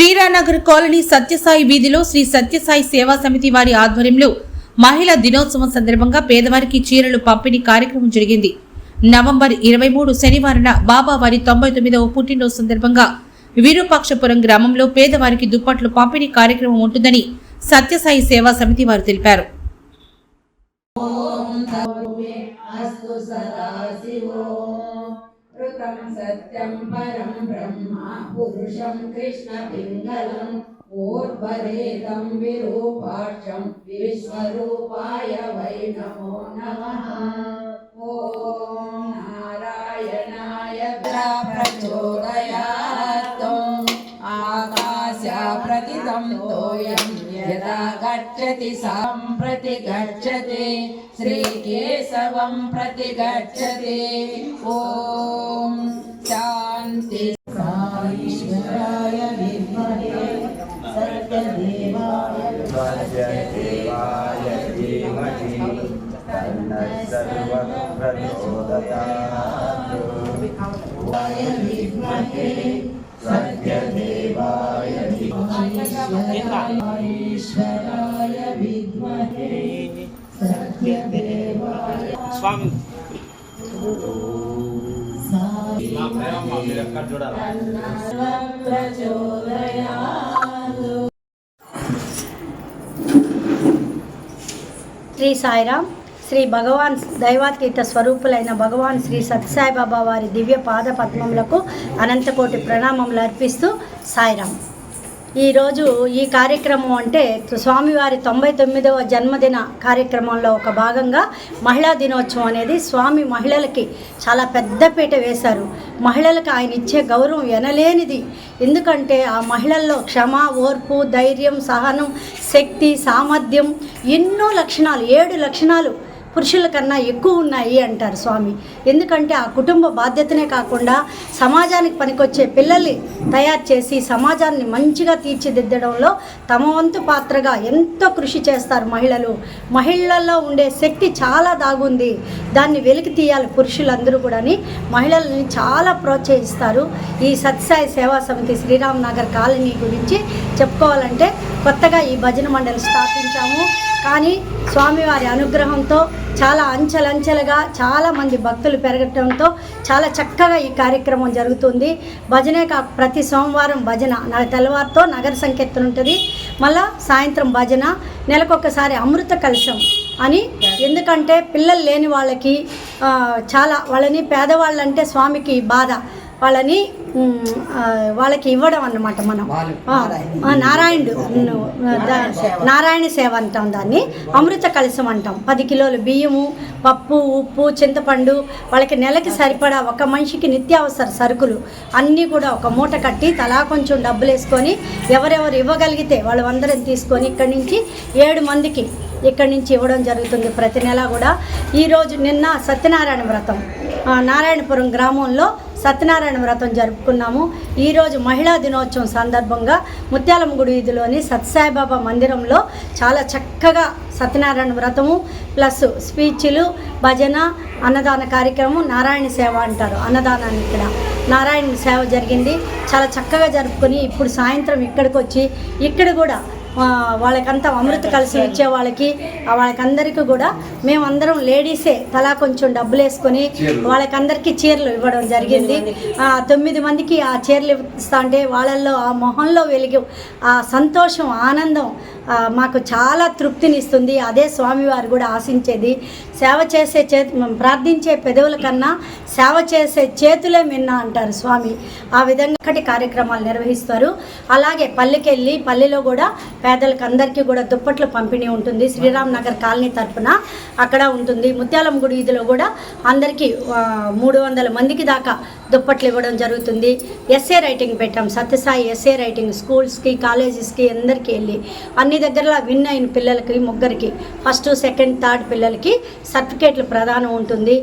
Sriranagar colony Sathya Sai వీధిలో శ్రీ సత్యసాయి సేవా సమితి వారి ఆధ్వర్యంలో మహిళా దినోత్సవం సందర్భంగా పేదవారికి చీరలు పంపిణీ కార్యక్రమం జరిగింది. నవంబర్ ఇరవై మూడు శనివారం బాబా వారి తొంభై తొమ్మిదవ పుట్టినరోజు సందర్భంగా విరూపాక్షపురం గ్రామంలో పేదవారికి దుప్పట్లు పంపిణీ కార్యక్రమం ఉంటుందని సత్యసాయి సేవా సమితి వారు తెలిపారు. ఓం सत्यं परं ब्रह्म पुरुषं कृष्णपिङ्गलम् ऊर्ध्वरेतं विरूपाक्षं विश्वरूपाय वै नमो नमः ॐ नारायणाय प्रचोदयात्तम् आकाशप्रतितं तोयं यदा गच्छति सम्प्रति गच्छति श्रीकेशवं प्रति गच्छति देवाय धीमहि तन्नः सर्वः प्रचोदयात् विद्महे सत्यदेवाय धीमहि ईश्वराय विद्महे सत्यदेवाय స్వామి साई శ్రీ సాయిరామ్ శ్రీ భగవాన్ దైవాతీత స్వరూపులైన భగవాన్ శ్రీ సత్యసాయిబాబా వారి దివ్య పాద పద్మములకు అనంతకోటి ప్రణామములు అర్పిస్తూ సాయిరామ్. ఈరోజు ఈ కార్యక్రమం అంటే స్వామివారి తొంభై తొమ్మిదవ జన్మదిన కార్యక్రమంలో ఒక భాగంగా మహిళా దినోత్సవం అనేది స్వామి మహిళలకి చాలా పెద్దపీట వేశారు. మహిళలకు ఆయన ఇచ్చే గౌరవం ఎనలేనిది. ఎందుకంటే ఆ మహిళల్లో క్షమ ఓర్పు ధైర్యం సహనం శక్తి సామర్థ్యం ఎన్నో లక్షణాలు ఏడు లక్షణాలు పురుషుల కన్నా ఎక్కువ ఉన్నాయి అంటారు స్వామి. ఎందుకంటే ఆ కుటుంబ బాధ్యతనే కాకుండా సమాజానికి పనికొచ్చే పిల్లల్ని తయారు చేసి సమాజాన్ని మంచిగా తీర్చిదిద్దడంలో తమ వంతు పాత్రగా ఎంతో కృషి చేస్తారు మహిళలు. మహిళల్లో ఉండే శక్తి చాలా దాగుంది. దాన్ని వెలికి తీయాలి పురుషులందరూ కూడాని. మహిళల్ని చాలా ప్రోత్సహిస్తారు. ఈ సత్సాయి సేవా సమితి శ్రీరామ్ నగర్ కాలనీ గురించి చెప్పుకోవాలంటే కొత్తగా ఈ భజన మండలి స్థాపించాము. కానీ స్వామివారి అనుగ్రహంతో చాలా అంచెలంచెలుగా చాలా మంది భక్తులు పెరగటంతో చాలా చక్కగా ఈ కార్యక్రమం జరుగుతుంది. భజనే కాక ప్రతి సోమవారం భజన నా తెల్లవారితో నగర సంకీర్తన ఉంటుంది. మళ్ళా సాయంత్రం భజన నెలకొకసారి అమృత కలశం అని. ఎందుకంటే పిల్లలు లేని వాళ్ళకి చాలా వాళ్ళని పేదవాళ్ళంటే స్వామికి బాధ. వాళ్ళని వాళ్ళకి ఇవ్వడం అన్నమాట మనం. నారాయణుడు. నారాయణ సేవ. అంటాం దాన్ని. అమృత కలశం అంటాం. పది కిలోలు బియ్యము పప్పు ఉప్పు చింతపండు వాళ్ళకి నెలకి సరిపడా ఒక మనిషికి నిత్యావసర సరుకులు అన్నీ కూడా ఒక మూట కట్టి తలా కొంచెం డబ్బులు వేసుకొని ఎవరెవరు ఇవ్వగలిగితే వాళ్ళు అందరం తీసుకొని ఇక్కడి నుంచి ఏడు మందికి ఇక్కడి నుంచి ఇవ్వడం జరుగుతుంది ప్రతి నెల కూడా. ఈరోజు నిన్న సత్యనారాయణ వ్రతం. నారాయణపురం గ్రామంలో సత్యనారాయణ వ్రతం జరుపుకున్నాము. ఈరోజు మహిళా దినోత్సవం సందర్భంగా ముత్యాలమ్మ గుడి వీధిలోని సత్యసాయిబాబా మందిరంలో చాలా చక్కగా సత్యనారాయణ వ్రతము ప్లస్ స్పీచ్లు భజన అన్నదాన కార్యక్రమం నారాయణ సేవ అంటారు అన్నదానాన్ని ఇక్కడ. నారాయణ సేవ జరిగింది. చాలా చక్కగా జరుపుకొని ఇప్పుడు సాయంత్రం ఇక్కడికి వచ్చి ఇక్కడ కూడా వాళ్ళకంతా అమృత కలిసి ఇచ్చే వాళ్ళకి వాళ్ళకందరికీ కూడా మేమందరం లేడీసే తలా కొంచెం డబ్బులు వేసుకొని వాళ్ళకందరికీ చీరలు ఇవ్వడం జరిగింది. ఆ, తొమ్మిది మందికి ఆ చీరలు ఇస్తా అంటే వాళ్ళల్లో ఆ మొహంలో వెలిగి ఆ సంతోషం ఆనందం మాకు చాలా తృప్తినిస్తుంది అదే స్వామివారు కూడా ఆశించేది. సేవ చేసే చేతి ప్రార్థించే పెదవుల కన్నా సేవ చేసే చేతులే మిన్న అంటారు స్వామి. ఆ విధంగా కార్యక్రమాలు నిర్వహిస్తారు. అలాగే పల్లెకెళ్ళి పల్లెలో కూడా పేదలకు అందరికీ కూడా దుప్పట్లు పంపిణీ ఉంటుంది. శ్రీరామ్ నగర్ కాలనీ తరఫున అక్కడ ఉంటుంది. ముత్యాలం గుడి వీధిలో కూడా అందరికీ మూడు వందల మందికి దాకా దుప్పట్లు ఇవ్వడం జరుగుతుంది. ఎస్ఏ రైటింగ్ పెట్టాం. సత్యసాయి ఎస్ఏ రైటింగ్ స్కూల్స్కి కాలేజెస్కి అందరికీ వెళ్ళి అన్ని దగ్గరలో విన్ అయిన పిల్లలకి ముగ్గురికి ఫస్ట్ సెకండ్ థర్డ్ పిల్లలకి సర్టిఫికేట్లు ప్రధానం ఉంటుంది.